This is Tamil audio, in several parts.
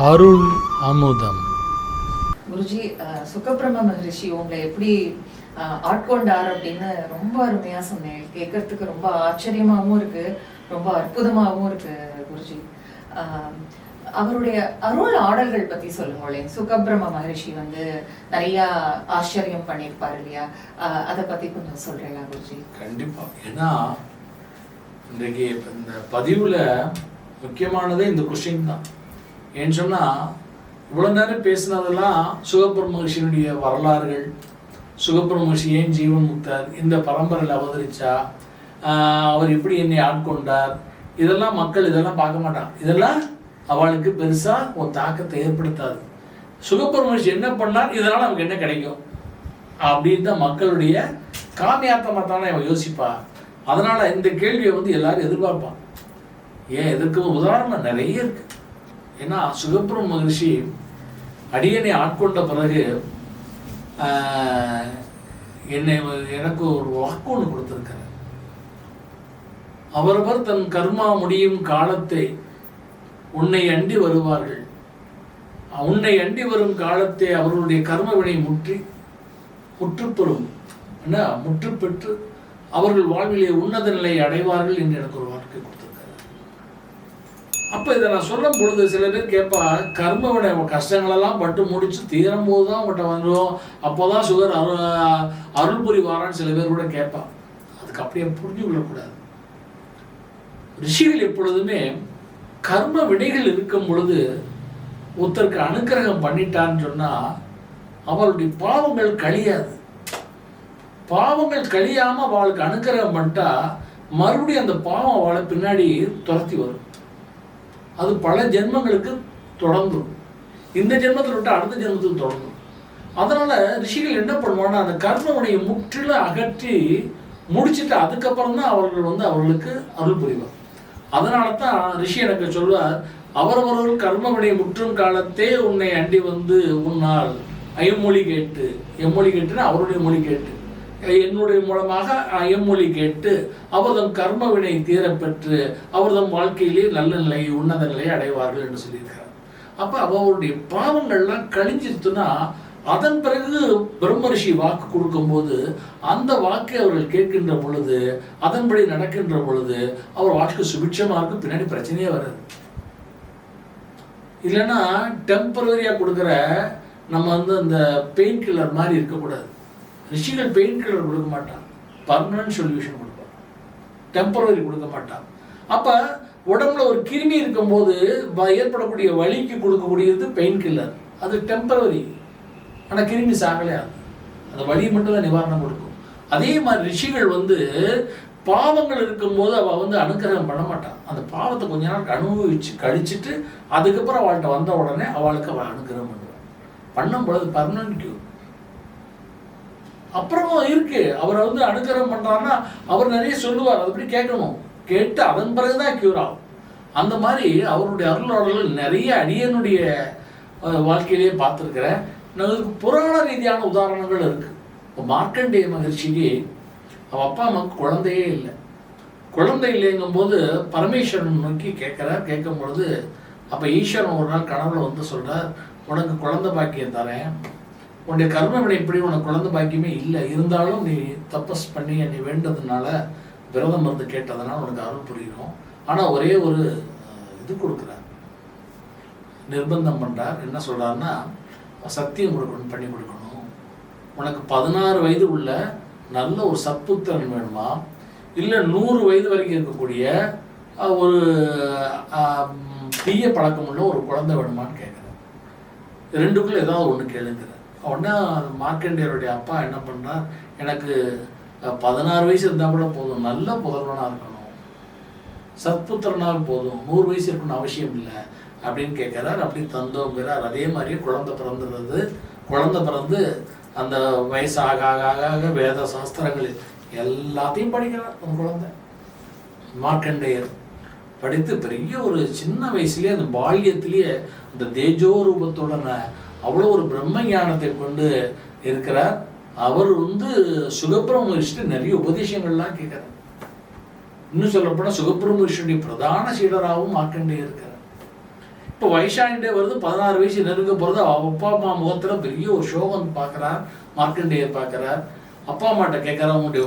அருள் அமுதம். குருஜி அஹ், சுகபிரம்ம மகரிஷி உங்களை எப்படி ஆட்கொண்டார் அப்படின்னு ரொம்ப அருமையா சொன்னேன் கேட்கறதுக்கு ரொம்ப ஆச்சரியமாவும் இருக்கு. ரொம்ப அற்புதமாவும் இருக்கு குருஜி. அவருடைய அருள் ஆடல்கள் பத்தி சொல்லுங்களேன் சுகபிரம்ம மகரிஷி வந்து நிறைய ஆச்சரியம் பண்ணியிருப்பாரு இல்லையா? அதை பத்தி கொஞ்சம் சொல்றீங்களா குருஜி? கண்டிப்பா. ஏன்னா இன்றைக்கு இந்த பதிவுல முக்கியமானதே இந்த கொஸ்டின் தான். ஏன்னு சொன்னால் இவ்வளோ நேரம் பேசினதெல்லாம் சுகபிரம்ம வரலாறுகள். சுகபிரம்ம ஏன் ஜீவன் முக்தார்? இந்த பரம்பரையில் அவதரிச்சா? அவர் எப்படி என்னை ஆட்கொண்டார்? இதெல்லாம் மக்கள் இதெல்லாம் பார்க்க மாட்டான் இதெல்லாம் அவளுக்கு பெருசாக ஒரு தாக்கத்தை ஏற்படுத்தாது. சுகபிரம்ம என்ன பண்ணார்? இதனால் நமக்கு என்ன கிடைக்கும்? அப்படின்னு தான் மக்களுடைய காமியாத்தமாக தானே அவன் யோசிப்பா. அதனால் இந்த கேள்வியை வந்து எல்லாரும் எதிர்பார்ப்பான் ஏன் இதற்கு உதாரணம் நிறைய இருக்குது ஏன்னா சுகபிரம் மகிழ்ச்சி அடியனை ஆட்கொண்ட பிறகு என்னை எனக்கு ஒரு வாக்கு ஒன்று கொடுத்துருக்காரு அவரவர் தன் கர்மா முடியும் காலத்தை உன்னை அண்டி வருவார்கள். உன்னை அண்டி வரும் காலத்தை அவர்களுடைய கர்ம வினை முற்றி முற்றுப்பெறும். என்ன? முற்று பெற்று அவர்கள் வாழ்விலே உன்னத நிலையை அடைவார்கள் என்று எனக்கு ஒரு வாழ்க்கை கொடுத்திருக்காரு அப்போ இதை நான் சொல்லும் பொழுது சில பேர் கேட்பா கர்ம கஷ்டங்களெல்லாம் பட்டு முடிச்சு தீரும் போது தான் உங்கள்கிட்ட வந்துடும் அப்போதான் சுகர் அருள் அருள் புரிவாரான்னு சில பேர் கூட கேட்பா. அதுக்கு அப்படியே புரிஞ்சு கொள்ளக்கூடாது. ரிஷிகள் எப்பொழுதுமே கர்ம வினைகள் இருக்கும் பொழுது ஒருத்தருக்கு அனுக்கிரகம் பண்ணிட்டான்னு சொன்னால் அவளுடைய பாவங்கள் கழியாது. பாவங்கள் கழியாமல் அவளுக்கு அனுக்கிரகம் பண்ணிட்டா மறுபடியும் அந்த பாவம் அவளை பின்னாடி துரத்தி வரும். அது பல ஜென்மங்களுக்கு தொடங்கும் இந்த ஜென்மத்தில் விட்டு அடுத்த ஜென்மத்துக்கு தொடங்கும் அதனால் ரிஷிகள் என்ன பண்ணுவாங்கன்னா அந்த கர்மவினையை முற்றிலும் அகற்றி முடிச்சுட்டு அதுக்கப்புறம் தான் அவர்கள் வந்து அவர்களுக்கு அருள் புரிவார். அதனால தான் ரிஷி எனக்கு சொல்வார் அவரவர்கள் கர்மவினை முற்றும் காலத்தே உன்னை அண்டி வந்து உன்னால் ஐமொழி கேட்டு எம்மொழி கேட்டுன்னா அவருடைய மொழி கேட்டு. என்னுடைய மூலமாக எம்மொழி கேட்டு அவர்தம் கர்ம வினை பெற்று அவர்தம் வாழ்க்கையிலே நல்ல நிலையை உன்னத நிலையை அடைவார்கள் என்று சொல்லியிருக்கிறார். அப்போ அவருடைய பாவங்கள்லாம் கழிஞ்சிருத்துன்னா அதன் பிறகு பிரம்மரிஷி வாக்கு கொடுக்கும்போது அந்த வாக்கை அவர்கள் கேட்கின்ற பொழுது அதன்படி நடக்கின்ற பொழுது அவர் வாழ்க்கை சுபிட்சமாக இருக்கும் பின்னாடி பிரச்சனையே வராது. இல்லைன்னா டெம்பரரியாக கொடுக்குற நம்ம வந்து அந்த பெயின் கில்லர் மாதிரி இருக்கக்கூடாது. ரிஷிகள் பெயின் கில்லர் கொடுக்க மாட்டான். பர்மனன்ட் சொல்யூஷன் கொடுப்பான். டெம்பரரி கொடுக்க மாட்டான். அப்போ உடம்புல ஒரு கிருமி இருக்கும்போது ஏற்படக்கூடிய வலிக்கு கொடுக்கக்கூடியது பெயின் கில்லர் அது டெம்பரரி ஆனால் கிருமி சாகலே அது அந்த வலி மட்டும் தான் நிவாரணம் கொடுக்கும். அதே மாதிரி ரிஷிகள் வந்து பாவங்கள் இருக்கும்போது அவள் வந்து அனுக்கிரகம் பண்ண மாட்டான். அந்த பாவத்தை கொஞ்ச நாள் அனுபவிச்சு கழிச்சிட்டு அதுக்கப்புறம் அவள்கிட்ட வந்த உடனே அவளுக்கு அவள் அனுக்கிரகம் பண்ணுவான் பண்ணும் பொழுது பர்மனன்ட் கியூ அப்புறம் இருக்கு. அவரை வந்து அனுகிரகம் பண்ணுறாருன்னா அவர் நிறைய சொல்லுவார். அது அப்படி கேட்கணும். கேட்டு அதன் பிறகுதான் கியூர் ஆகும். அந்த மாதிரி அவருடைய அருளாளர்கள் நிறைய அடியனுடைய வாழ்க்கையிலேயே பார்த்துருக்கிறேன். அதுக்கு புராண ரீதியான உதாரணங்கள் இருக்கு. இப்போ மார்க்கண்டேய மகிழ்ச்சிக்கு அவன் அப்பா அம்மாவுக்கு குழந்தையே இல்லை. குழந்தை இல்லைங்கும் போது பரமேஸ்வரன் நோக்கி கேட்குறார். கேட்கும் பொழுது அப்போ ஈஸ்வரன் ஒரு நாள் கனவுல வந்து சொல்றார் உனக்கு குழந்தை பாக்கியம் தரேன். உன்னுடைய கர்ம வினை உனக்கு குழந்தை பாக்கியமே இல்லை. இருந்தாலும் நீ தப்பஸ் பண்ணி என்னை வேண்டதுனால விரதம் மருந்து கேட்டதுனால உனக்கு அருள் புரியும். ஆனால் ஒரே ஒரு இது கொடுக்குறார். நிர்பந்தம் பண்ணுறார் என்ன சொல்கிறாருன்னா சத்தியம் கொடுக்கணும் பண்ணி கொடுக்கணும். உனக்கு பதினாறு வயது உள்ள நல்ல ஒரு சத்புத்திரன் வேணுமா? இல்லை நூறு வயது வரைக்கும் இருக்கக்கூடிய ஒரு தீய பழக்கம் உள்ள ஒரு குழந்தை வேணுமான்னு கேட்குறேன் ரெண்டுக்குள்ளே ஏதாவது ஒன்று கேளுங்கிறேன் உடனே மார்க்கண்டேயருடைய அப்பா என்ன பண்ணார் எனக்கு பதினாறு வயசு இருந்தால் கூட போதும். நல்ல புதல்வனாக இருக்கணும். சத்புத்திரனால் போதும். நூறு வயசு இருக்கணும்னு அவசியம் இல்லை. அப்படின்னு கேட்குறார். அப்படி தந்தோங்கிறார். அதே மாதிரியே குழந்தை பிறந்துடுறது குழந்தை பிறந்து அந்த வயசு ஆக ஆக ஆக ஆக வேத சாஸ்திரங்கள் எல்லாத்தையும் படிக்கிறார் அந்த குழந்தை. மார்க்கண்டேயர் படித்து பெரிய ஒரு சின்ன வயசுலேயே அந்த பால்யத்திலேயே அந்த தேஜோ ரூபத்துடன அவ்வளோ ஒரு பிரம்ம ஞானத்தை கொண்டு இருக்கிறார். அவர் வந்து சுகபிரமரிஷ்டு நிறைய உபதேசங்கள்லாம் கேட்கிறார். இன்னும் சொல்லப்போனால் சுகபிரமரிஷனுடைய பிரதான சீடராகவும் மார்க்கண்டேயர் இருக்கிறார். இப்போ வயசாண்டே வருது பதினாறு வயசு நெருங்க போகிறது அப்பா அம்மா முகத்தில் பெரிய ஒரு சோகம் பார்க்குறார் மார்க்கண்டேயர் பார்க்குறார். அப்பா அம்மாட்ட கேட்குறா உங்களுடைய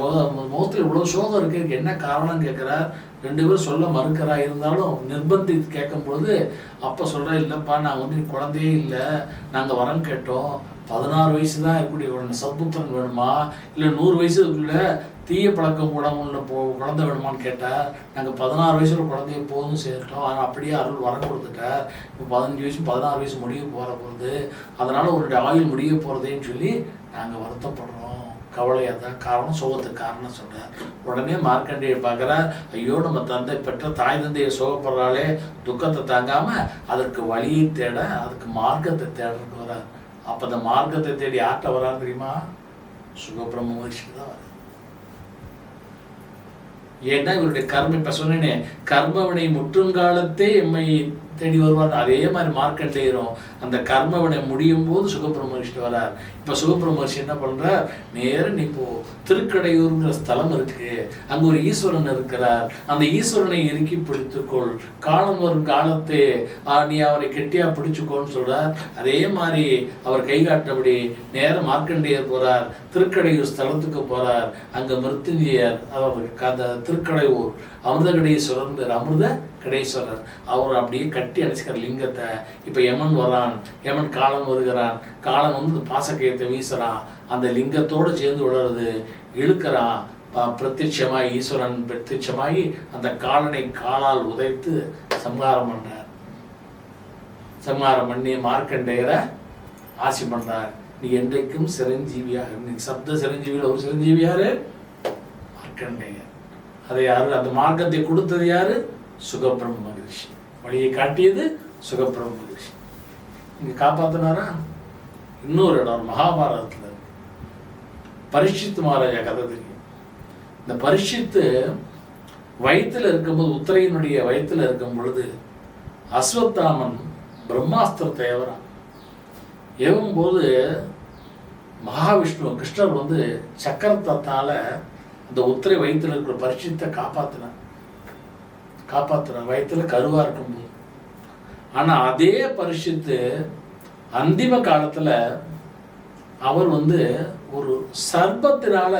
முகத்தில் இவ்வளோ சோகம் இருக்கு என்ன காரணம் கேட்குறா. ரெண்டு பேரும் சொல்ல மறுக்கிறா. இருந்தாலும் நிர்பந்தி கேட்கும்பொழுது அப்போ சொல்கிறா இல்லைப்பா நான் வந்து குழந்தையே இல்லை. நாங்கள் வரம் கேட்டோம். பதினாறு வயசு தான் இருக்கக்கூடிய ஒரு சத்புத்திரன் வேணுமா? இல்லை நூறு வயசுக்குள்ள தீய பழக்கம் கூட உள்ள போ குழந்தை வேணுமான்னு கேட்டார் நாங்கள் பதினாறு வயசில் குழந்தைய போதும் சேர்த்தோம் ஆனால் அப்படியே அருள் வர கொடுத்துட்டார். இப்போ பதினஞ்சு வயசு பதினாறு வயசு முடிய போகிற போகுது அதனால் உன்னுடைய ஆயுள் முடிய போகிறதேன்னு சொல்லி நாங்கள் வருத்தப்படுறோம். கவலையாக தான் காரணம் சோகத்துக்கு காரணம் சொன்னார் உடனே மார்க்கண்டியை பார்க்குறார் ஐயோ நம்ம தந்தை பெற்ற தாய் தந்தையை சோகப்படுறாலே துக்கத்தை தாங்காமல் அதற்கு வழியை தேட அதுக்கு மார்க்கத்தை தேடுறதுக்கு வரார். அப்போ அந்த மார்க்கத்தை தேடி யார்கிட்ட வரார் தெரியுமா? சுகபிரம்ம மகிழ்ச்சிக்கு தான் வரார். ஏன்னா இவருடைய கர்ம இப்போ சொன்னேனே கர்மவினை முற்றுங்காலத்தே எம்மை தேடி வருவார். அதே மாதிரி மார்க்கண்டேயரும் அந்த கர்மவினை முடியும் போது சுகபிரம வரார். இப்ப சுகபிரம என்ன பண்ணுறார் நேரம் நீ இப்போ திருக்கடையூருங்கிற ஸ்தலம் இருக்கு. அங்க ஒரு ஈஸ்வரன் இருக்கிறார். அந்த ஈஸ்வரனை இறுக்கி பிடித்துக்கொள். காலம் வரும் காலத்தே ஆ, நீ அவரை கெட்டியா பிடிச்சுக்கோன்னு சொல்றார். அதே மாதிரி அவர் கை காட்டினபடி நேர மார்க்கண்டேயர் போறார். திருக்கடையூர் ஸ்தலத்துக்கு போறார். அங்க மிருத்யுஞ்சயர் அவர் அந்த திருக்கடையூர் அமிர்தகடையை சுரந்தார் அமிர்த கடேஸ்வரர் அவர் அப்படியே கட்டி அணைச்சிக்கிற லிங்கத்தை இப்ப யமன் வரான் யமன் காலன் வருகிறான். காலன் வந்து பாசக்கயத்தை வீசுறான் அந்த லிங்கத்தோடு சேர்ந்து விடுறது இழுக்கிறான் பிரத்யட்சமாகி ஈஸ்வரன் பிரத்யட்சமாகி அந்த காலனை காலால் உதைத்து சம்ஹாரம் பண்ணார் சம்ஹாரம் பண்ணி மார்க்கண்டேயரை ஆசி பண்றார். நீ என்றைக்கும் சிரஞ்சீவியாக நீ சப்த சிரஞ்சீவியில் ஒரு சிரஞ்சீவி யாரு? மார்க்கண்டேயர். அதை யாரு? அந்த மார்க்கத்தை கொடுத்தது யாரு? சுகபிரம்ம மகரிஷி. வழியை காட்டியது சுகபிரம்ம மகரிஷி. இங்கே காப்பாத்தினாரா? இன்னொரு இடம் மகாபாரதத்தில். இருக்கு. பரீட்சித்து மகாராஜா கதை தெரியும். இந்த பரீட்சித்து வயிற்றில் இருக்கும்போது உத்தரையினுடைய வயிற்றில் இருக்கும் பொழுது அஸ்வத்தாமன் பிரம்மாஸ்திரத்தை ஏவறான் எவும்போது மகாவிஷ்ணு கிருஷ்ணர் வந்து சக்கரத்தால் அந்த உத்திரை வயிற்றில் இருக்கிற பரிசுத்தை காப்பாற்றினார் காப்பாத்தினார் வயிற்றில் கருவா இருக்கும்போது. ஆனா அதே பரிசுத்து அந்திம காலத்துல அவர் வந்து ஒரு சர்ப்பத்தினால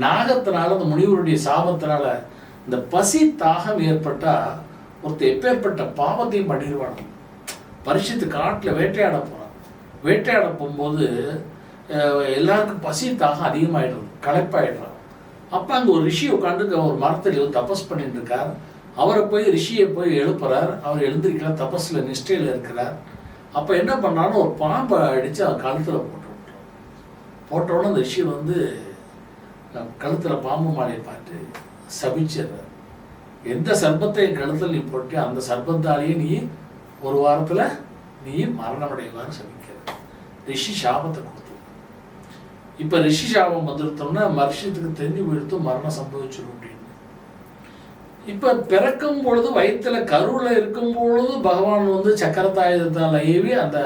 நாகத்தினால அந்த முனிவருடைய சாபத்தினால இந்த பசி தாகம் ஏற்பட்டா ஒருத்தர் எப்பேற்பட்ட பாவத்தையும் பண்ணிடுவாங்க பரிசுத்து காட்டில் வேட்டையாட போறான். வேட்டையாட போகும்போது அஹ், எல்லாருக்கும் பசி தாகம் அதிகமாயிடுறது களைப்பாயிடுறான். அப்போ அங்கே ஒரு ரிஷி உட்காந்து ஒரு மரத்தில் தபஸ் பண்ணிட்டு இருக்கார். அவரை போய் ரிஷியை போய் எழுப்புறார். அவர் எழுந்திருக்கிறார் தபஸில் நிஷ்டையில் இருக்கிறார். அப்போ என்ன பண்ணாலும் ஒரு பாம்பை அடித்து அவன் கழுத்தில் போட்டு விட்டுரும் போட்ட அந்த ரிஷி வந்து கழுத்தில் பாம்பு மாலையை பார்த்து சபிச்சிடுறார். எந்த சர்பத்தையும் என் கழுத்தில் நீ போட்டு அந்த சர்பத்தாலேயே நீ ஒரு வாரத்தில் நீ மரணமடைவான்னு சபிக்கிற ரிஷி சாபத்தை கொடுத்து இப்போ ரிஷி சாபம் வந்துருத்தோம்னா மர்ஷத்துக்கு தெரிஞ்சு விழுத்து மரணம் சம்பவிச்சிடும் அப்படின்னு. இப்போ பிறக்கும் பொழுது வயிற்றுல கருவில் இருக்கும் பொழுது பகவான் வந்து சக்கரத்தாயுதத்தால் ஏவி அந்த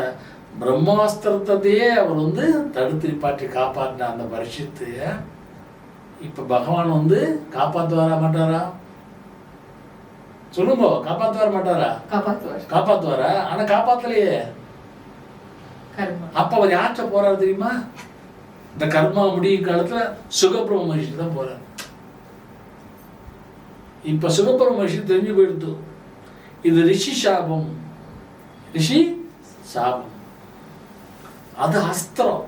பிரம்மாஸ்திரத்தையே அவர் வந்து தடுத்து நிப்பாட்டி காப்பாற்றின அந்த வருஷத்து இப்போ பகவான் வந்து காப்பாற்றுவாரா மாட்டாரா? சொல்லுங்க காப்பாற்றுவார மாட்டாரா? காப்பாற்றுவாரா ஆனா காப்பாத்தலையே. கர்மா. அப்ப அவர் யார்கிட்ட போறாரு தெரியுமா? இந்த கர்மா முடியும் காலத்துல சுகபிரம மகிழ்ச்சி தான் போறாரு. இப்போ சிவபுரம் மகிழ்ச்சி தெரிஞ்சு போயிடுத்து. இது ரிஷி சாபம். ரிஷி சாபம். அது அஸ்திரம்.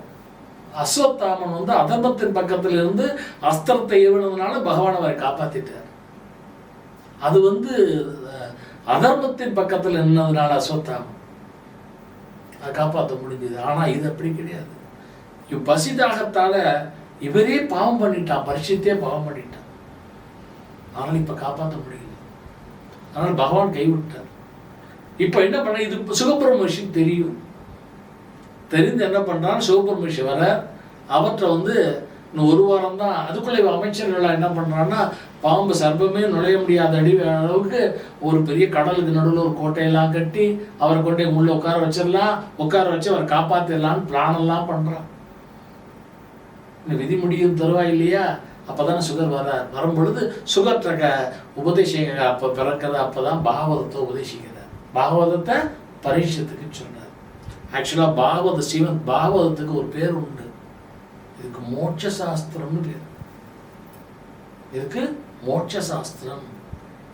அஸ்வத்தாமன் வந்து அதர்மத்தின் பக்கத்துல இருந்து அஸ்திரத்தை ஏவினதுனால பகவான் அவரை காப்பாத்திட்டார். அது வந்து அதர்மத்தின் பக்கத்துல நின்னதுனால அஸ்வத்தாமன். அதை காப்பாற்ற முடிஞ்சது. ஆனா இது அப்படி கிடையாது. இவ் பசிதாகத்தால இவரே பாவம் பண்ணிட்டான். பரிசுத்தே பாவம் பண்ணிட்டான். ஆனால் இப்போ காப்பாற்ற முடியல. அதனால் பகவான் கைவிட்டார். இப்போ என்ன பண்ண இது சிவபெருமர்ஷிக்கு தெரியும். தெரிந்து என்ன பண்றான் சிவபெருமர்ஷி வர அவற்றை வந்து இன்னும் ஒரு வாரம் தான் அதுக்குள்ளே இவன் அமைச்சர்கள் என்ன பண்ணுறான்னா பாம்பு சர்ப்பமே நுழைய முடியாத அடி அளவுக்கு ஒரு பெரிய கடலுக்கு நடுவில் ஒரு கோட்டையெல்லாம் கட்டி அவரை கொண்டே உள்ளே உட்கார வச்சிடலாம் உட்கார வச்சு அவரை காப்பாத்திடலாம்னு பிளானெல்லாம் பண்ணுறான் இந்த விதி முடியும் தருவா இல்லையா? அப்பதானே சுகர் வரார் வரும்பொழுது சுகர் உபதேசிக உபதேசிக்க அப்ப பிறக்கிறது அப்பதான் பாகவதத்தை உபதேசிக்கிறார். பாகவதத்தை பரீட்சத்துக்கு சொன்னார். ஆக்சுவலாக பாகவத சிவன் பாகவதத்துக்கு ஒரு பேர் உண்டு. இதுக்கு மோட்ச சாஸ்திரம்னு பேர். இதுக்கு மோட்ச சாஸ்திரம்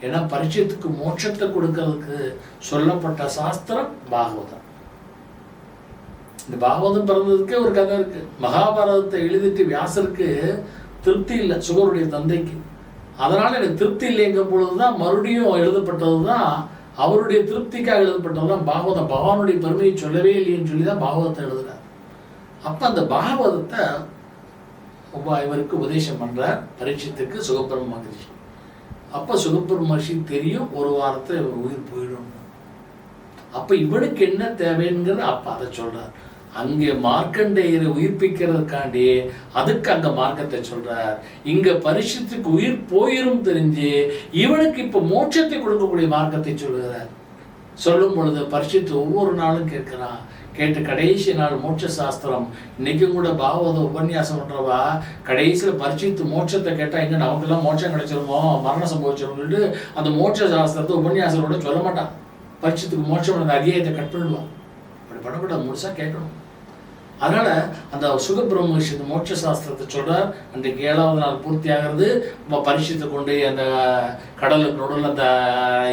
ஏன்னா பரிச்சயத்துக்கு மோட்சத்தை கொடுக்கறதுக்கு சொல்லப்பட்ட சாஸ்திரம் பாகவதம். இந்த பாகவதம் பிறந்ததுக்கே ஒரு கதை இருக்கு. மகாபாரதத்தை எழுதிட்டு வியாசருக்கு திருப்தி இல்லை சுகருடைய தந்தைக்கு. அதனால எனக்கு திருப்தி இல்லைங்கும் பொழுதுதான் மறுபடியும் எழுதப்பட்டது தான் அவருடைய திருப்திக்காக எழுதப்பட்டது தான் பாகவதம். பகவானுடைய பெருமையை சொல்லவே இல்லைன்னு சொல்லி தான் பாகவதத்தை எழுதுகிறார் அப்ப அந்த பாகவதத்தை இவருக்கு உபதேசம் பண்ணுறார் பரீட்சத்துக்கு சுகப்பிரம் மகரிஷி. அப்ப சுகப்பிரம் மகரிஷி தெரியும் ஒரு வாரத்தில் இவர் உயிர் போயிடும் அப்ப இவனுக்கு என்ன தேவைங்கிறது அப்போ அதை சொல்கிறார் அங்கே மார்க்கண்டேயரை உயிர்ப்பிக்கிறதுக்காண்டி அதுக்கு அங்கே மார்க்கத்தை சொல்றார். இங்க பரிசுத்துக்கு உயிர் போயிரும் தெரிஞ்சு இவனுக்கு இப்போ மோட்சத்தை கொடுக்கக்கூடிய மார்க்கத்தை சொல்கிறார் சொல்லும் பொழுது பரிசுத்து ஒவ்வொரு நாளும் கேட்கிறான். கேட்டு கடைசி நாள் மோட்ச சாஸ்திரம் இன்னைக்கும் கூட பாகவத உபன்யாசம் பண்ணுறவா கடைசியில் பரிசுத்து மோட்சத்தை கேட்டால் எங்க நமக்கெல்லாம் மோட்சம் கிடைச்சிருமோ மரணம் சம்பவிச்சிரும் அந்த மோட்ச சாஸ்திரத்தை உபன்யாசத்தோட சொல்ல மாட்டான். பரிசுத்துக்கு மோட்சம் அந்த அத்தியாயத்தை கட் பண்ணிடுவான். அப்படி பண்ணக்கூடாது முழுசா கேட்கணும். அதனால் அந்த சுகபிரம்ம இந்த மோட்ச சாஸ்திரத்தை சொல்கிறார் அன்றைக்கு ஏழாவது நாள் பூர்த்தி ஆகிறது நம்ம பரிசுத்தை கொண்டு அந்த கடலுக்கு நடுவில் அந்த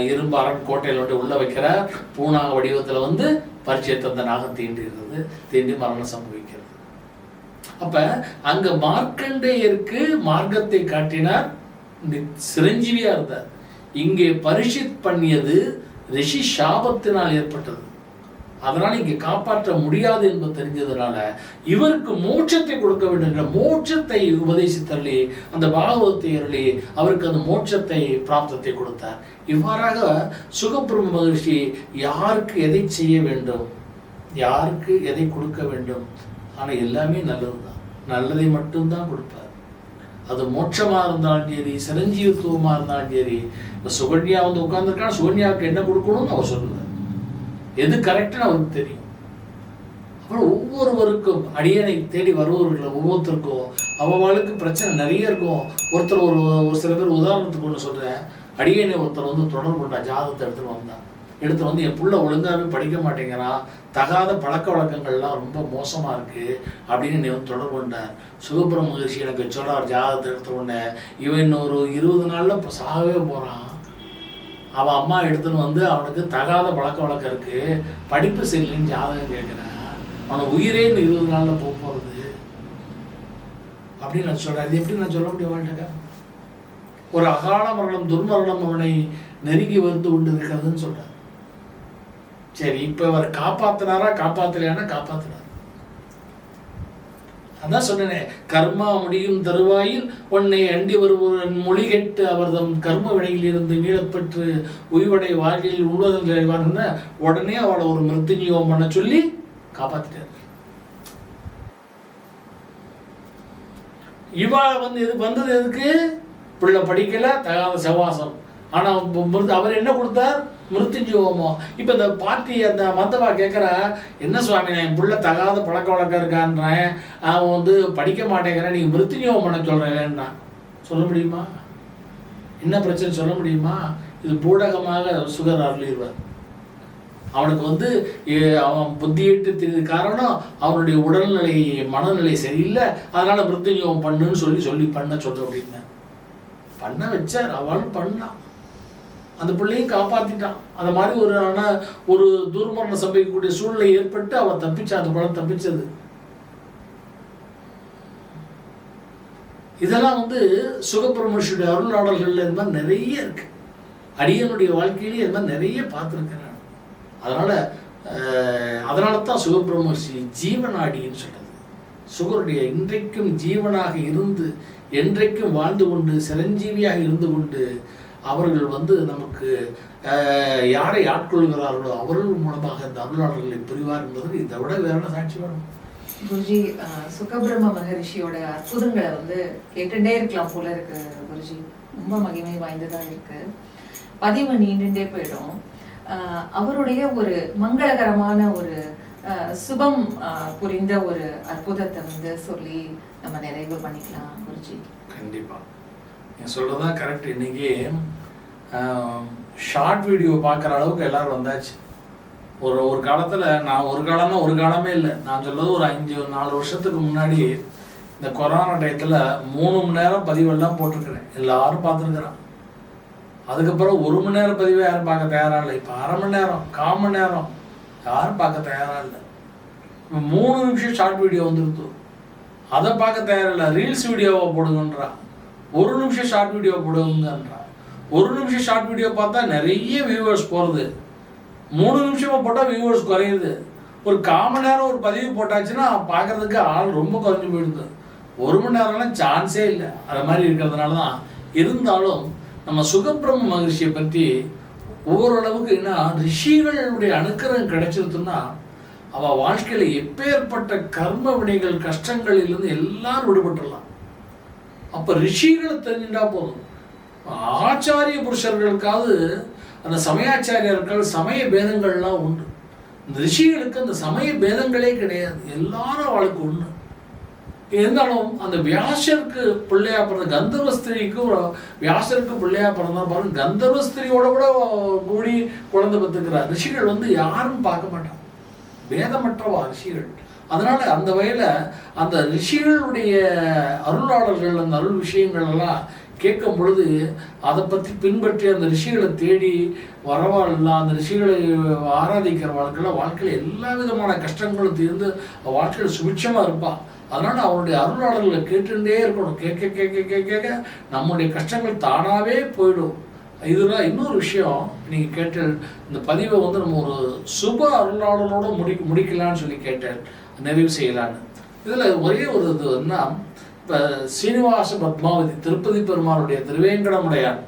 இரும்பு அரண் கோட்டையில் வந்து உள்ளே வைக்கிறார். பூனா வடிவத்தில் வந்து பரிச்சயத்தை அந்த நாகம் தீண்டுகிறது தீண்டி மரணம் சம்பவிக்கிறது. அப்ப அங்கே மார்க்கண்டேயருக்கு மார்க்கத்தை காட்டினார். சிரஞ்சீவியாக இருந்தார். இங்கே பரிசித் பண்ணியது ரிஷி சாபத்தினால் ஏற்பட்டது. அதனால் இங்கே காப்பாற்ற முடியாது என்பது தெரிஞ்சதுனால இவருக்கு மோட்சத்தை கொடுக்க வேண்டும் என்ற மோட்சத்தை உபதேசித்தள்ளி அந்த பாகவத்தை அருளி அவருக்கு அந்த மோட்சத்தை பிராப்தத்தை கொடுத்தார். இவ்வாறாக சுகபிரம்ம மகிழ்ச்சி யாருக்கு எதை செய்ய வேண்டும்? யாருக்கு எதை கொடுக்க வேண்டும்? ஆனால் எல்லாமே நல்லது தான் நல்லதை மட்டும்தான் கொடுப்பார். அது மோட்சமாக இருந்தாலும் சரி சிரஞ்சீவித்துவமாக இருந்தாலும் சரி இப்போ சுகன்யா வந்து உட்கார்ந்துருக்கான சுகன்யாவுக்கு என்ன கொடுக்கணும்னு அவர் சொல்லுவார் எது கரெக்டுன்னு அவருக்கு தெரியும். அப்புறம் ஒவ்வொருவருக்கும் அடியனை தேடி வருபவர்கள் ஒவ்வொருத்தருக்கும் அவளுக்கு பிரச்சனை நிறைய இருக்கும். ஒருத்தர் ஒரு ஒரு சில பேர் உதாரணத்துக்கு ஒன்று சொல்கிறேன் அடியனை ஒருத்தர் வந்து தொடர்பு கொண்டா ஜாதகத்தை எடுத்துகிட்டு வந்தான். எடுத்து வந்து என் புள்ள ஒழுங்காகவே படிக்க மாட்டேங்கிறான் தகாத பழக்க வழக்கங்கள்லாம் ரொம்ப மோசமாக இருக்குது அப்படின்னு நீ வந்து தொடர்பு கொண்டார். சுகபிரம மகிழ்ச்சி எனக்கு சொல்றார் ஜாதகத்தை எடுத்த உடனே இவன் இன்னொரு இருபது நாளில் இப்போ சாகவே போகிறான் அவன் அம்மா எடுத்துன்னு வந்து அவனுக்கு தகாத பழக்க வழக்கம் இருக்கு. படிப்பு சரியில்லைன்னு ஜாதகம் கேட்குறேன் அவனை உயிரே இந்த இருபது நாளில் போக போகிறது அப்படின்னு நான் சொல்கிறேன் அது எப்படி நான் சொல்ல முடியும் வாழ்க்கை? ஒரு அகால மரணம் துர்மரணம் அவனை நெருங்கி வந்து கொண்டு இருக்கிறதுன்னு சொல்றார். சரி இப்போ அவர் காப்பாத்தினாரா காப்பாற்றலையானா காப்பாற்றினார் அதான் சொன்னேனே கர்மா முடியும் தருவாயில் உன்னை அண்டி வருபவன் மொழி கெட்டு அவர்தம் கர்ம வினையில் மீளப்பெற்று உய்வடை வாழ்க்கையில் உழுவதல் விளைவார்னா உடனே அவளை ஒரு மிருத்துஞ்சீவம் பண்ண சொல்லி காப்பாத்திட்டார். இவா வந்து இது வந்தது எதுக்கு? பிள்ளை படிக்கல தகாத சவாசம் ஆனால் அவர் என்ன கொடுத்தார்? மிருத்துஞ்சோமம் இப்போ இந்த பார்ட்டி அந்த மந்தவா கேட்குறா என்ன சுவாமி நான் என் பிள்ளை தகாத பழக்க வழக்கம் இருக்கான்றேன். அவன் வந்து படிக்க மாட்டேங்கிறான். நீங்க மிருத்துஞ்சோகம் பண்ண சொல்கிறேன்னா சொல்ல முடியுமா? என்ன பிரச்சனை சொல்ல முடியுமா? இது பூடகமாக சுகர் அருளிடுவார் அவனுக்கு வந்து அவன் புத்தியிட்டு தெரியுது காரணம் அவனுடைய உடல்நிலை மனநிலை சரியில்லை. அதனால மிருத்துஞ்சோகம் பண்ணுன்னு சொல்லி சொல்லி பண்ண சொல்ல அப்படின்னு பண்ண வச்சார். அவளும் பண்ணான் அந்த பிள்ளையும் காப்பாத்திட்டான். அந்த மாதிரி ஒரு ஆனா ஒரு துர்மரணம் சம்பவிக்கக்கூடிய சூழ்நிலை ஏற்பட்டு அவன் தப்பிச்சா அந்த படம் தப்பிச்சது. இதெல்லாம் வந்து சுகபிரமர்ஷியுடைய அருளாடல்கள்ல இது மாதிரி நிறைய இருக்கு. அடியனுடைய வாழ்க்கையிலேயே இது மாதிரி நிறைய பார்த்துருக்கிறேன் அதனால அதனால தான் சுகபிரமர்ஷி ஜீவனாடின்னு சொல்றது. சுகருடைய இன்றைக்கும் ஜீவனாக இருந்து என்றைக்கும் வாழ்ந்து கொண்டு சிரஞ்சீவியாக இருந்து கொண்டு அவர்கள் வந்து நமக்கு யாரை ஆட்கொள்கிறார்களோ அவர்கள் மூலமாக இந்த அருளாளர்களை புரிவார் என்பதற்கு இதை விட வேற என்ன சாட்சி வேணும் குருஜி சுகபிரம்ம மகரிஷியோட அற்புதங்களை வந்து கேட்டுட்டே இருக்கலாம் போல இருக்கு குருஜி. ரொம்ப மகிமை வாய்ந்ததா இருக்கு. பதிவு நீண்டுட்டே போயிடும். அவருடைய ஒரு மங்களகரமான ஒரு சுபம் புரிந்த ஒரு அற்புதத்தை வந்து சொல்லி நம்ம நிறைவு பண்ணிக்கலாம் குருஜி. கண்டிப்பா. நீங்கள் சொல்கிறது தான் கரெக்ட் இன்றைக்கி ஷார்ட் வீடியோ பார்க்குற அளவுக்கு எல்லோரும் வந்தாச்சு. ஒரு ஒரு காலத்தில் நான் ஒரு காலம்னா ஒரு காலமே இல்லை. நான் சொல்கிறது ஒரு அஞ்சு நாலு வருஷத்துக்கு முன்னாடி இந்த கொரோனா டயத்தில் மூணு மணி நேரம் பதிவெல்லாம் போட்டிருக்கிறேன். எல்லாரும் பார்த்துருக்குறான். அதுக்கப்புறம் ஒரு மணி நேரம் பதிவை யாரும் பார்க்க தயாராக இல்லை. இப்போ அரை மணி நேரம் கால் மணி நேரம் யாரும் பார்க்க தயாராக இல்லை. இப்போ மூணு நிமிஷம் ஷார்ட் வீடியோ வந்துருது. அதை பார்க்க தயாரில்லை ரீல்ஸ் வீடியோவை போடுங்கன்றான் ஒரு நிமிஷம் ஷார்ட் வீடியோ போடுங்கன்றா ஒரு நிமிஷம் ஷார்ட் வீடியோ பார்த்தா நிறைய வியூவர்ஸ் போகிறது மூணு நிமிஷமாக போட்டால் வியூவர்ஸ் குறையுது. ஒரு கால் மணி நேரம் ஒரு பதிவு போட்டாச்சுன்னா பார்க்கறதுக்கு ஆள் ரொம்ப குறைஞ்சி போயிடுது. ஒரு மணி நேரம்லாம் சான்ஸே இல்லை. அது மாதிரி இருக்கிறதுனால தான் இருந்தாலும் நம்ம சுகப்பிரம மகிழ்ச்சியை பற்றி ஓரளவுக்கு என்ன ரிஷிகளுடைய அனுக்கிரகம் கிடைச்சிருக்குன்னா அவள் வாழ்க்கையில் எப்பேற்பட்ட கர்ம வினைகள் கஷ்டங்களிலிருந்து எல்லாரும் விடுபட்டுடலாம். அப்போ ரிஷிகளை தெரிஞ்சுட்டா போதும். ஆச்சாரிய புருஷர்களுக்காவது அந்த சமயாச்சாரியர்கள் சமய பேதங்கள்லாம் உண்டு. இந்த ரிஷிகளுக்கு அந்த சமய பேதங்களே கிடையாது. எல்லாரும் அவளுக்கு ஒன்று இருந்தாலும் அந்த வியாசருக்கு பிள்ளையா பிறந்த கந்தர்வ ஸ்திரீக்கு வியாசருக்கு பிள்ளையா பிறந்தா பாருங்க கந்தர்வ ஸ்திரீயோட கூட கூடி குழந்தை பெற்றுக்கிறார். ரிஷிகள் வந்து யாரும் பார்க்க மாட்டாங்க. வேதமற்றவா ரிஷிகள்? அதனால் அந்த வகையில் அந்த ரிஷிகளுடைய அருளாளர்கள் அந்த அருள் விஷயங்கள் எல்லாம் கேட்கும் பொழுது அதை பற்றி பின்பற்றி அந்த ரிஷிகளை தேடி வரவாள்லாம் அந்த ரிஷிகளை ஆராதிக்கிற வாழ்க்கையில் வாழ்க்கையில் எல்லா விதமான கஷ்டங்களும் தீர்ந்து வாழ்க்கையில் சுபிட்சமாக இருப்பாள் அதனால் அவருடைய அருளாளர்களை கேட்டுகிட்டே இருக்கணும். கேட்க கேட்க கேட்க கேட்க நம்முடைய கஷ்டங்கள் தானாகவே போயிடும். இதெல்லாம் இன்னொரு விஷயம் நீங்கள் கேட்டேன். இந்த பதிவை வந்து நம்ம ஒரு சுப அருளாளரோடு முடி முடிக்கலான்னு சொல்லி கேட்டேன். நிறைவு செய்யலான்னு இதில் ஒரே ஒரு இது என்ன இப்போ சீனிவாச பத்மாவதி திருப்பதி பெருமானுடைய திருவேங்கடமுடையான்.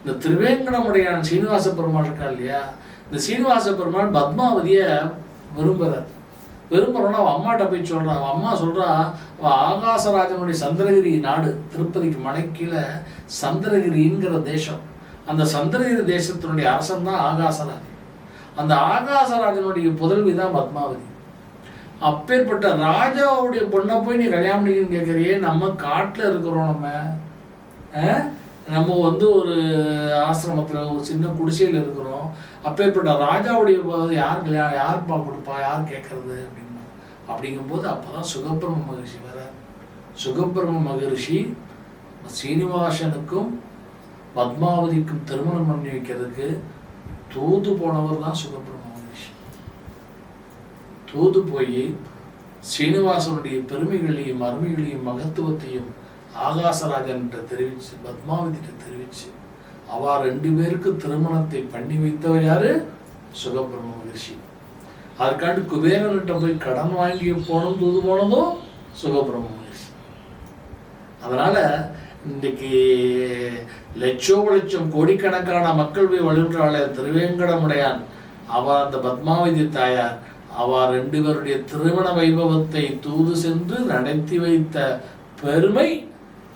இந்த திருவேங்கடமுடையான் சீனிவாச பெருமாள் இருக்கா இல்லையா? இந்த சீனிவாச பெருமாள் பத்மாவதியை விரும்புறார். விரும்புகிறோன்னா அவன் அம்மாட்ட போய் சொல்கிறான் அவன் அம்மா சொல்கிறா அவன் ஆகாசராஜனுடைய சந்திரகிரி நாடு திருப்பதிக்கு மலைக்கீழ சந்திரகிரிங்கிற தேசம். அந்த சந்திரகிரி தேசத்தினுடைய அரசன் தான் ஆகாசராஜன். அந்த ஆகாசராஜனுடைய புதல்வி தான் பத்மாவதி. அப்பேற்பட்ட ராஜாவுடைய பொண்ணை போய் நீ கல்யாணம் பண்ணிக்கணும்னு கேட்குறியே நம்ம காட்டில் இருக்கிறோம் நம்ம. நம்ம வந்து ஒரு ஆசிரமத்தில் ஒரு சின்ன குடிசையில் இருக்கிறோம். அப்பேற்பட்ட ராஜாவுடைய போது யார் கல்யாணம் யார்ப்பா கொடுப்பா? யார் கேட்கறது அப்படின்னா. அப்படிங்கும்போது அப்போ தான் சுகப்பிரம மகிழ்ச்சி வர. சுகப்பிரம மகரிஷி சீனிவாசனுக்கும் பத்மாவதிக்கும் திருமணம் பண்ணி வைக்கிறதுக்கு தூது போனவர் தான் சுகபிரம தூது போய் சீனிவாசனுடைய பெருமைகளையும் அருமைகளையும் மகத்துவத்தையும் ஆகாசராஜன் தெரிவிச்சு பத்மாவதிட்ட தெரிவிச்சு அவ ரெண்டு பேருக்கு திருமணத்தை பண்ணி வைத்தவர் யாரு? சுகபிரம மகரிஷி. அதற்காண்டு குபேரன்கிட்ட போய் கடன் வாங்கி போனதும் தூது போனதும் சுகபிரம மகரிஷி. அதனால இன்னைக்கு லட்சம் லட்சம் கோடிக்கணக்கான மக்கள் போய் வழின்றாளே திருவேங்கடமுடையான். அவ அந்த பத்மாவதி தாயார். அவர் ரெண்டு பேருடைய திருமண வைபவத்தை தூது சென்று நடத்தி வைத்த பெருமை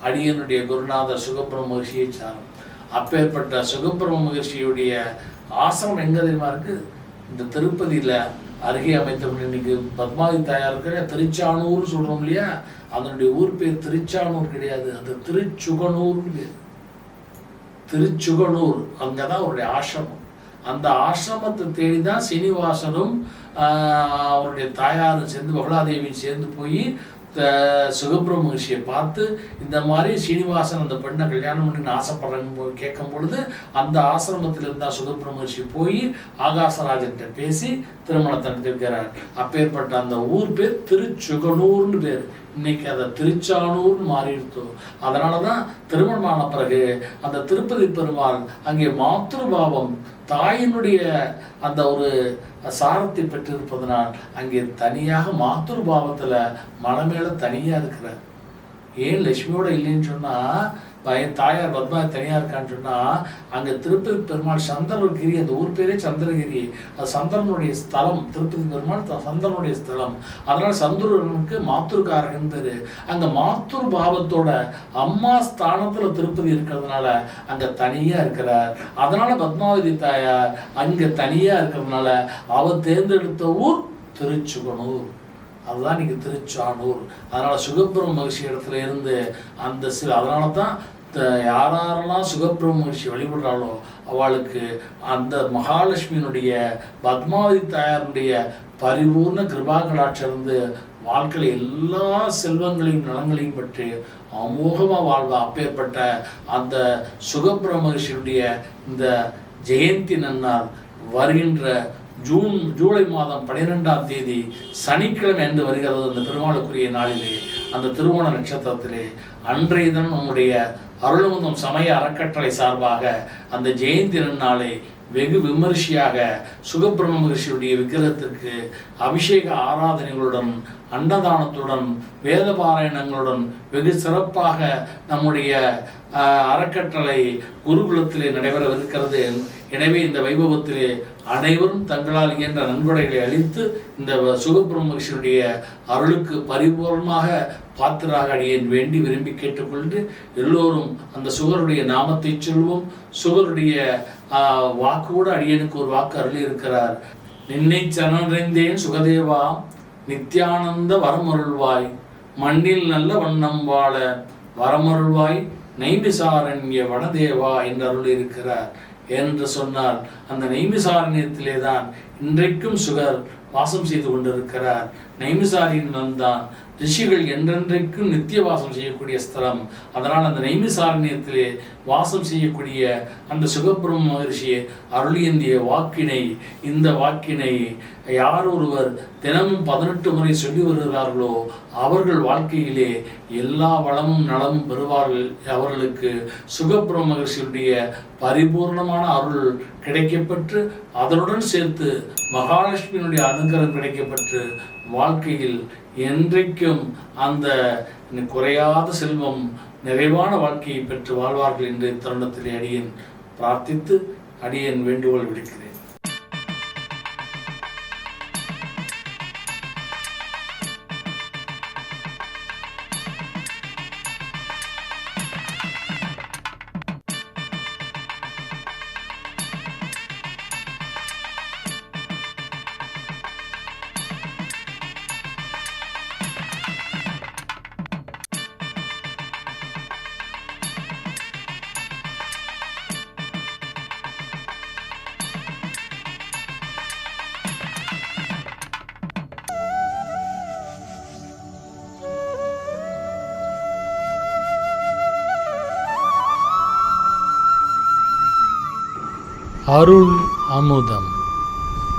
அடியனுடைய குருநாதர் சுகபிரம மகிழ்ச்சியை சாரும். அப்பேற்பட்ட சுகபிரம மகிழ்ச்சியுடைய ஆசிரமம் எங்க தெரியுமா இருக்கு? இந்த திருப்பதியில அருகே அமைத்தவங்க இன்னைக்கு பத்மாவதி தாயார் திருச்சானூர் சொல்றோம் இல்லையா? அதனுடைய ஊர் பேர் திருச்சானூர் கிடையாது. அது திருச்சுகனூர் திருச்சுகனூர். அங்கதான் அவருடைய ஆசிரமம். அந்த ஆசிரமத்தை தேடி தான் சீனிவாசனும் அவருடைய தாயாரும் சேர்ந்து பகலாதேவியும் சேர்ந்து போய் சுகபிரம மகிழ்ச்சியை பார்த்து இந்த மாதிரி சீனிவாசன் அந்த பெண்ணை கல்யாணம் பண்ணி ஆசைப்படுறேன்னு போய் கேட்கும் பொழுது அந்த ஆசிரமத்தில் இருந்தால் சுகபிரம மகிழ்ச்சி போய் ஆகாசராஜன்கிட்ட பேசி திருமணத்தை நடத்திருக்கிறார் அப்பேற்பட்ட அந்த ஊர் பேர் திருச்சுகனூர்னு பேர். இன்னைக்கு அதை திருச்சானூர் மாறிடுத்து அதனால தான் திருமணமான பிறகு அந்த திருப்பதி பெருமாள் அங்கே மாத்திருபாவம் தாயினுடைய அந்த ஒரு சாரத்தை பெற்றிருப்பதனால் அங்கே தனியாக மாத்திருபாவத்தில் மலை மேல தனியாக இருக்கிறார். ஏன் லட்சுமியோட இல்லைன்னு சொன்னா பையன் தாயார் பத்மா தனியா இருக்கான்னு சொன்னா அங்க திருப்பதி பெருமாள் சந்திரகிரி அந்த ஊர் பேரே சந்திரகிரி. அது சந்திரனுடைய ஸ்தலம் திருப்பதி பெருமாள் சந்திரனுடைய ஸ்தலம். அதனால சந்திரனுக்கு மாத்துருக்காரகன் பேரு. அங்க மாத்தூர் பாவத்தோட அம்மா ஸ்தானத்துல திருப்பதி இருக்கிறதுனால அங்க தனியா இருக்கிறார். அதனால பத்மாவதி தாயார் அங்க தனியா இருக்கிறதுனால அவ தேர்ந்தெடுத்த ஊர் திருச்சுகனூர். அதுதான் இன்னைக்கு திருச்சானூர் அதனால் சுகபிரம மகிழ்ச்சி இடத்துல இருந்து அந்த சில அதனால தான் த- யாரெல்லாம் சுகப்பிரம மகிழ்ச்சி வழிபடுறாளோ அவளுக்கு அந்த மகாலட்சுமியினுடைய பத்மாவதி தாயாருடைய பரிபூர்ண கிருபா வாழ்க்கையில் எல்லா செல்வங்களையும் நலங்களையும் பற்றி அமோகமாக வாழ்வா. அப்பேற்பட்ட அந்த சுகப்பிரம மகிழ்ச்சியினுடைய இந்த ஜெயந்தி நன்னார் வருகின்ற ஜூன் ஜூலை மாதம் பனிரெண்டாம் தேதி சனிக்கிழமை என்று வருகிறது அந்த பெருமாளுக்குரிய நாளிலே அந்த திருவோண நட்சத்திரத்திலே. அன்றைய தினம் நம்முடைய அருள்முந்தம் சமய அறக்கட்டளை சார்பாக அந்த ஜெயந்தி நாளை வெகு விமரிசையாக சுகபிரம்ம மகர்ஷியுடைய விக்கிரகத்திற்கு அபிஷேக ஆராதனைகளுடன் அன்னதானத்துடன் வேத பாராயணங்களுடன் வெகு சிறப்பாக நம்முடைய அறக்கட்டளை குருகுலத்திலே நடைபெறவிருக்கிறது. எனவே இந்த வைபவத்திலே அனைவரும் தங்களால் இயன்ற நன்கொடைகளை அளித்து இந்த சுகபிரம்ம அருளுக்கு பரிபூர்ணமாக பாத்திராக அடியேன் வேண்டி விரும்பி கேட்டுக்கொண்டு எல்லோரும் அந்த சுகருடைய நாமத்தை சொல்வோம். சுகருடைய ஆஹ், கூட அடியனுக்கு ஒரு வாக்கு அருளி இருக்கிறார் நின்னை சரணடைந்தேன் சுகதேவா நித்யானந்த வரமருள்வாய் மண்ணில் நல்ல வண்ணம் வாழ வரமருள்வாய் நைமிசாரண்ய வனதேவா என்று அருள் இருக்கிறார் என்று சொன்னால் அந்த நைமிசாரண்யத்திலே தான் இன்றைக்கும் சுகர் வாசம் செய்து கொண்டிருக்கிறார். நைமிசாரண்யம் தான் ரிஷிகள் என்றென்றைக்கும் நித்திய வாசம் செய்யக்கூடிய ஸ்தலம். அதனால் அந்த நைமிசாரண்யத்திலே வாசம் செய்யக்கூடிய அந்த சுகப்பிரம் மகரிஷி அருளியந்திய வாக்கினை இந்த வாக்கினை யார் ஒருவர் தினமும் பதினெட்டு முறை சொல்லி வருகிறார்களோ அவர்கள் வாழ்க்கையிலே எல்லா வளமும் நலமும் பெறுவார்கள். அவர்களுக்கு சுகப்பிரம் மகர்ஷியுடைய பரிபூர்ணமான அருள் கிடைக்கப்பெற்று அதனுடன் சேர்த்து மகாலட்சுமியினுடைய அனுகிரகம் கிடைக்கப்பெற்று வாழ்க்கையில் என்றைக்கும் அந்த குறையாத செல்வம் நிறைவான வாழ்க்கையை பெற்று வாழ்வார்கள் என்று தருணத்திலே அடியேன் பிரார்த்தித்து அடியேன் வேண்டுகோள் விடுக்கிறேன். அருள் அமுதம்.